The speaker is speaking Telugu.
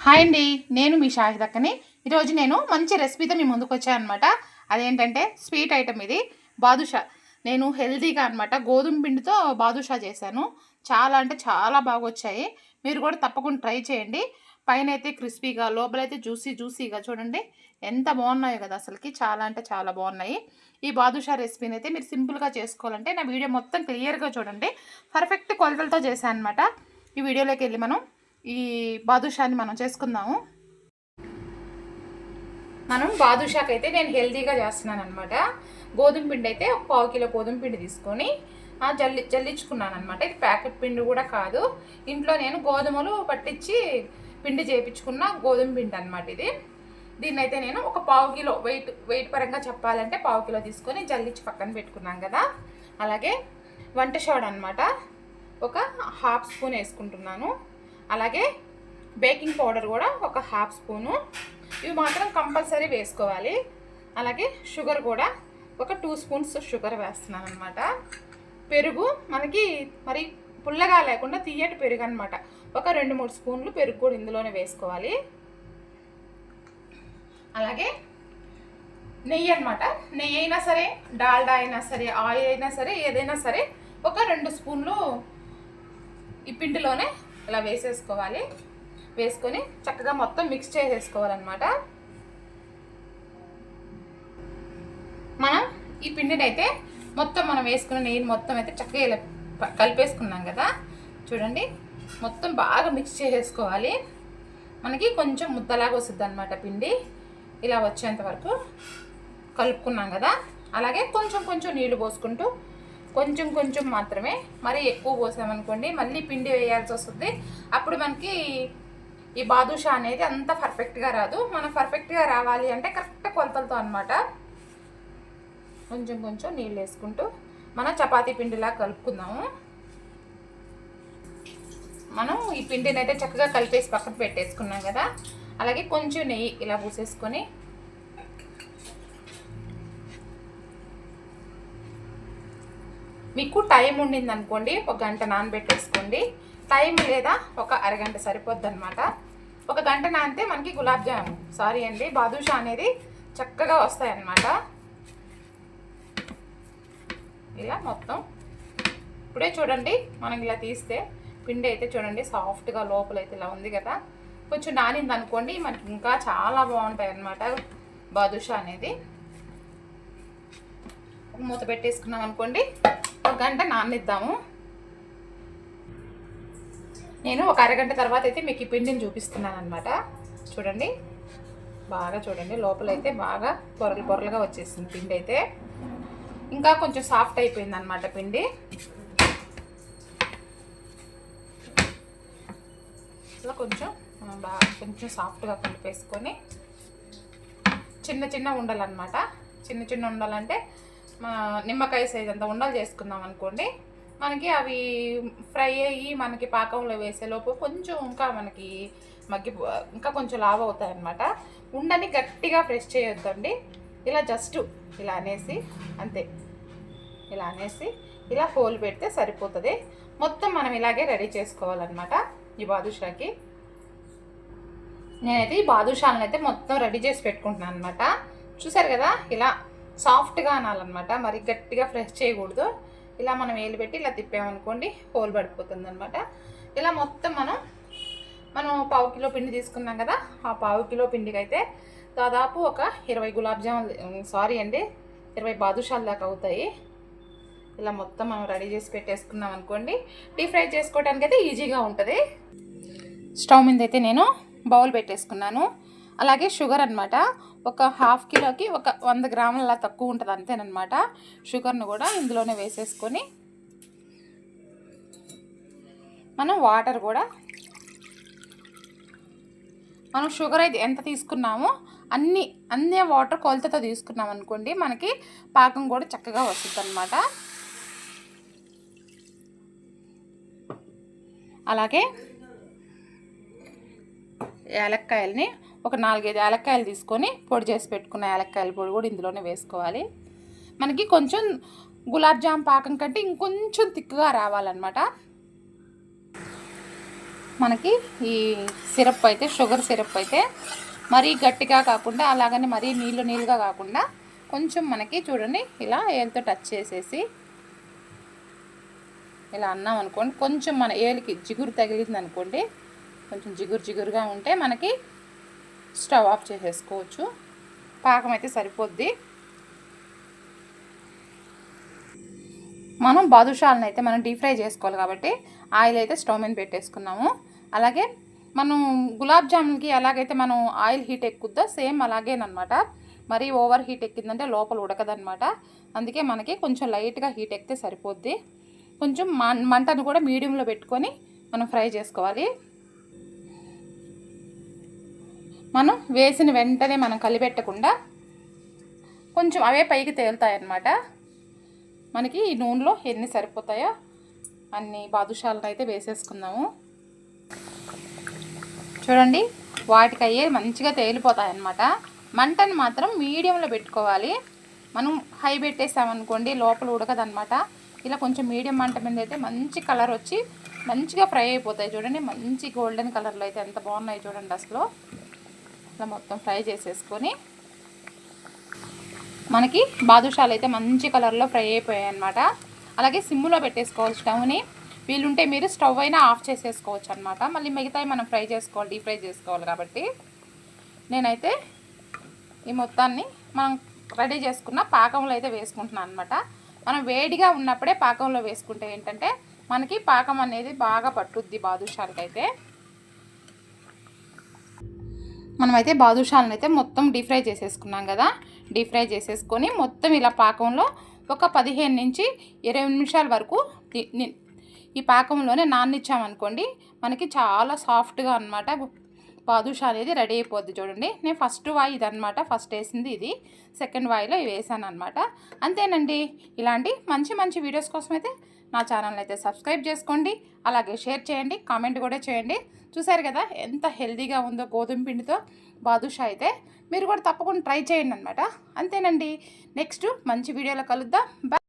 హాయ్ అండి నేను మీ షాహిదక్కని. ఈరోజు నేను మంచి రెసిపీతో మీ ముందుకు వచ్చాను అనమాట అదేంటంటే స్వీట్ ఐటమ్ ఇది బాదుషా. నేను హెల్తీగా అనమాట గోధుమ పిండితో బాదుషా చేశాను. చాలా అంటే చాలా బాగా వచ్చాయి. మీరు కూడా తప్పకుండా ట్రై చేయండి. పైన అయితే క్రిస్పీగా లోపలైతే జ్యూసీ జ్యూసీగా చూడండి. ఎంత బాగున్నాయో కదా అసలుకి చాలా అంటే చాలా బాగున్నాయి. ఈ బాదుషా రెసిపీని అయితే మీరు సింపుల్గా చేసుకోవాలంటే నా వీడియో మొత్తం క్లియర్గా చూడండి. పర్ఫెక్ట్ కొలతలతో చేశాను అనమాట ఈ వీడియోలోకి వెళ్ళి మనం ఈ బాదుషాని మనం చేసుకుందాము. మనం బాదుషాకి అయితే నేను హెల్తీగా చేస్తున్నాను అనమాట గోధుమ పిండి అయితే ఒక పావు కిలో గోధుమ పిండి తీసుకొని జల్లి జల్లించుకున్నాను అనమాట ఇది ప్యాకెట్ పిండి కూడా కాదు. ఇంట్లో నేను గోధుమలు పట్టించి పిండి చేయించుకున్న గోధుమ పిండి అనమాట ఇది. దీన్ని అయితే నేను ఒక పావు కిలో వెయిట్ వెయిట్ పరంగా చెప్పాలంటే పావు కిలో తీసుకొని జల్లించి పక్కన పెట్టుకున్నాం కదా. అలాగే వంట సోడా అనమాట ఒక హాఫ్ స్పూన్ వేసుకుంటున్నాను. అలాగే బేకింగ్ పౌడర్ కూడా ఒక హాఫ్ స్పూను. ఇవి మాత్రం కంపల్సరీ వేసుకోవాలి. అలాగే షుగర్ కూడా ఒక టూ స్పూన్స్ షుగర్ వేస్తున్నాను అనమాట పెరుగు మనకి మరి పుల్లగా లేకుండా తీయటి పెరుగు అనమాట ఒక రెండు మూడు స్పూన్లు పెరుగు కూడా ఇందులోనే వేసుకోవాలి. అలాగే నెయ్యి అనమాట నెయ్యి అయినా సరే డాల్డా అయినా సరే ఆయిల్ అయినా సరే ఏదైనా సరే ఒక రెండు స్పూన్లు ఈ పిండిలోనే ఇలా వేసేసుకోవాలి. వేసుకొని చక్కగా మొత్తం మిక్స్ చేసేసుకోవాలన్నమాట. మనం ఈ పిండిని అయితే మొత్తం మనం వేసుకున్న నెయ్యిని మొత్తం అయితే చక్కగా ఇలా కలిపేసుకున్నాం కదా. చూడండి మొత్తం బాగా మిక్స్ చేసేసుకోవాలి. మనకి కొంచెం ముద్దలాగా వస్తుంది అనమాట పిండి. ఇలా వచ్చేంత వరకు కలుపుకున్నాం కదా. అలాగే కొంచెం కొంచెం నీళ్ళు పోసుకుంటూ కొంచెం కొంచెం మాత్రమే మరీ ఎక్కువ పోసామనుకోండి మళ్ళీ పిండి వేయాల్సి వస్తుంది. అప్పుడు మనకి ఈ బాదుషా అనేది అంత పర్ఫెక్ట్గా రాదు. మనం పర్ఫెక్ట్గా రావాలి అంటే కరెక్ట్ కొలతలతో అనమాట కొంచెం కొంచెం నీళ్ళు వేసుకుంటూ మనం చపాతీ పిండిలా కలుపుకుందాము. మనం ఈ పిండిని అయితే చక్కగా కలిపేసి పక్కన పెట్టేసుకున్నాం కదా. అలాగే కొంచెం నెయ్యి ఇలా పూసేసుకొని మీకు టైం ఉండింది అనుకోండి ఒక గంట నానబెట్టేసుకోండి. టైం లేదా ఒక అరగంట సరిపోద్ది అనమాట ఒక గంట నానితే మనకి గులాబ్ జామ్. సారీ అండి బాదుషా అనేది చక్కగా వస్తాయి అన్నమాట ఇలా మొత్తం. ఇప్పుడే చూడండి మనం ఇలా తీస్తే పిండి అయితే చూడండి సాఫ్ట్గా లోపల అయితే ఇలా ఉంది కదా. కొంచెం నానింది అనుకోండి మనకి ఇంకా చాలా బాగుంటాయి అన్నమాట బాదుషా అనేది. మూత పెట్టేసుకున్నాం అనుకోండి ఒక గంట నాననిద్దాము నేను ఒక అరగంట తర్వాత అయితే మీకు ఈ పిండిని చూపిస్తున్నాను అనమాట చూడండి. బాగా చూడండి. లోపల అయితే బాగా పొరలు పొరలుగా వచ్చేసింది పిండి అయితే. ఇంకా కొంచెం సాఫ్ట్ అయిపోయింది అనమాట పిండి. ఇట్లా కొంచెం మనం బాగా కొంచెం సాఫ్ట్గా కలిపేసుకొని చిన్న చిన్న ఉండాలన్నమాట. చిన్న చిన్న ఉండాలంటే నిమ్మకాయ సైజ్ అంత ఉండలు చేసుకుందాం అనుకోండి. మనకి అవి ఫ్రై అయ్యి మనకి పాకంలో వేసేలోపు కొంచెం ఇంకా మనకి మగ్గి ఇంకా కొంచెం లావ్ అవుతాయి అనమాట ఉండని గట్టిగా ఫ్రెష్ చేయొద్దండి. ఇలా జస్ట్ ఇలా అనేసి అంతే. ఇలా అనేసి ఇలా హోల్ పెడితే సరిపోతుంది. మొత్తం మనం ఇలాగే రెడీ చేసుకోవాలన్నమాట ఈ బాదుషాకి. నేనైతే ఈ బాదుషాలను అయితే మొత్తం రెడీ చేసి పెట్టుకుంటున్నాను అనమాట చూసారు కదా? ఇలా సాఫ్ట్గా అనాలన్నమాట. మరి గట్టిగా ఫ్రెష్ చేయకూడదు. ఇలా మనం వేలు పెట్టి ఇలా తిప్పామనుకోండి హోల్ పడిపోతుంది అనమాట ఇలా మొత్తం మనం మనం పావు కిలో పిండి తీసుకున్నాం కదా ఆ పావు కిలో పిండికి అయితే దాదాపు ఒక ఇరవై గులాబ్ జామున్ సారీ అండి ఇరవై బాదుషాలు దాకా అవుతాయి. ఇలా మొత్తం మనం రెడీ చేసి పెట్టేసుకున్నాం అనుకోండి డీప్ ఫ్రై చేసుకోవడానికి అయితే ఈజీగా ఉంటుంది. స్టవ్ మీద అయితే నేను బౌల్ పెట్టేసుకున్నాను. అలాగే షుగర్ అనమాట ఒక హాఫ్ కిలోకి ఒక వంద గ్రాముల తక్కువ ఉంటుంది అంతేనమాట షుగర్ను కూడా ఇందులోనే వేసేసుకొని మనం వాటర్ కూడా మనం షుగర్ అయితే ఎంత తీసుకున్నామో అన్ని అన్ని వాటర్ కొలతతో తీసుకున్నాం అనుకోండి మనకి పాకం కూడా చక్కగా వస్తుంది అనమాట అలాగే యాలక్కాయలని ఒక నాలుగైదు యాలక్కాయలు తీసుకొని పొడి చేసి పెట్టుకున్న యాలక్కాయల పొడి కూడా ఇందులోనే వేసుకోవాలి. మనకి కొంచెం గులాబ్ జామ్ పాకం కంటే ఇంకొంచెం తిక్కుగా రావాలన్నమాట. మనకి ఈ సిరప్ అయితే షుగర్ సిరప్ అయితే మరీ గట్టిగా కాకుండా అలాగని మరీ నీళ్ళు నీళ్ళుగా కాకుండా కొంచెం మనకి చూడండి ఇలా ఏలితో టచ్ చేసేసి ఇలా అన్నాం అనుకోండి కొంచెం మన ఏలికి జిగురు తగిలింది అనుకోండి కొంచెం జిగురు జిగురుగా ఉంటే మనకి స్టవ్ ఆఫ్ చేసేసుకోవచ్చు. పాకం అయితే సరిపోద్ది. మనం బాదుషాలను అయితే మనం డీప్ ఫ్రై చేసుకోవాలి కాబట్టి ఆయిల్ అయితే స్టవ్ మీద పెట్టేసుకున్నాము. అలాగే మనం గులాబ్ జామున్కి ఎలాగైతే మనం ఆయిల్ హీట్ ఎక్కుద్దో సేమ్ అలాగేనమాట మరీ ఓవర్ హీట్ ఎక్కిందంటే లోపల ఉడకదనమాట అందుకే మనకి కొంచెం లైట్గా హీట్ ఎక్కితే సరిపోద్ది. కొంచెం మంటను కూడా మీడియంలో పెట్టుకొని మనం ఫ్రై చేసుకోవాలి. మనం వేసిన వెంటనే మనం కలిపెట్టకుండా కొంచెం అవే పైకి తేలుతాయి అన్నమాట మనకి ఈ నూనెలో ఎన్ని సరిపోతాయో అన్ని బాదుషాలను అయితే వేసేసుకుందాము. చూడండి వాటికి అయ్యే మంచిగా తేలిపోతాయన్నమాట. మంటను మాత్రం మీడియంలో పెట్టుకోవాలి. మనం హై పెట్టేసామనుకోండి లోపల ఉడకదనమాట ఇలా కొంచెం మీడియం మంట మీద అయితే మంచి కలర్ వచ్చి మంచిగా ఫ్రై అయిపోతాయి. చూడండి మంచి గోల్డెన్ కలర్లో అయితే ఎంత బాగున్నాయి చూడండి అసలు. ఇలా మొత్తం ఫ్రై చేసేసుకొని మనకి బాదుషాలు అయితే మంచి కలర్లో ఫ్రై అయిపోయాయి అనమాట అలాగే సిమ్లో పెట్టేసుకోవాలి స్టవ్ని వీలుంటే మీరు స్టవ్ అయినా ఆఫ్ చేసేసుకోవచ్చు అనమాట మళ్ళీ మిగతాయి మనం ఫ్రై చేసుకోవాలి డీప్ ఫ్రై చేసుకోవాలి కాబట్టి. నేనైతే ఈ మొత్తాన్ని మనం రెడీ చేసుకున్న పాకంలో అయితే వేసుకుంటున్నాను అనమాట మనం వేడిగా ఉన్నప్పుడే పాకంలో వేసుకుంటే ఏంటంటే మనకి పాకం అనేది బాగా పట్టుద్ది బాదుషాలకైతే. మనమైతే బాదుషాలను అయితే మొత్తం డీప్ ఫ్రై చేసేసుకున్నాం కదా. డీప్ ఫ్రై చేసేసుకొని మొత్తం ఇలా పాకంలో ఒక పదిహేను నుంచి ఇరవై నిమిషాల వరకు ఈ పాకంలోనే నాన్నిచ్చామనుకోండి మనకి చాలా సాఫ్ట్గా అనమాట బాదుషా అనేది రెడీ అయిపోద్ది చూడండి. నేను ఫస్ట్ వాయి ఇది ఫస్ట్ వేసింది ఇది. సెకండ్ వాయిలో వేసాను అనమాట అంతేనండి. ఇలాంటి మంచి మంచి వీడియోస్ కోసం అయితే నా ఛానల్ అయితే సబ్స్క్రైబ్ చేసుకోండి అలాగే షేర్ చేయండి కామెంట్ కూడా చేయండి. చూసారు కదా ఎంత హెల్దీగా ఉందో గోధుమ పిండితో బాదుషా అయితే. మీరు కూడా తప్పకుండా ట్రై చేయండి అనమాట అంతేనండి. నెక్స్ట్ మంచి వీడియోలో కలుద్దాం. బాయ్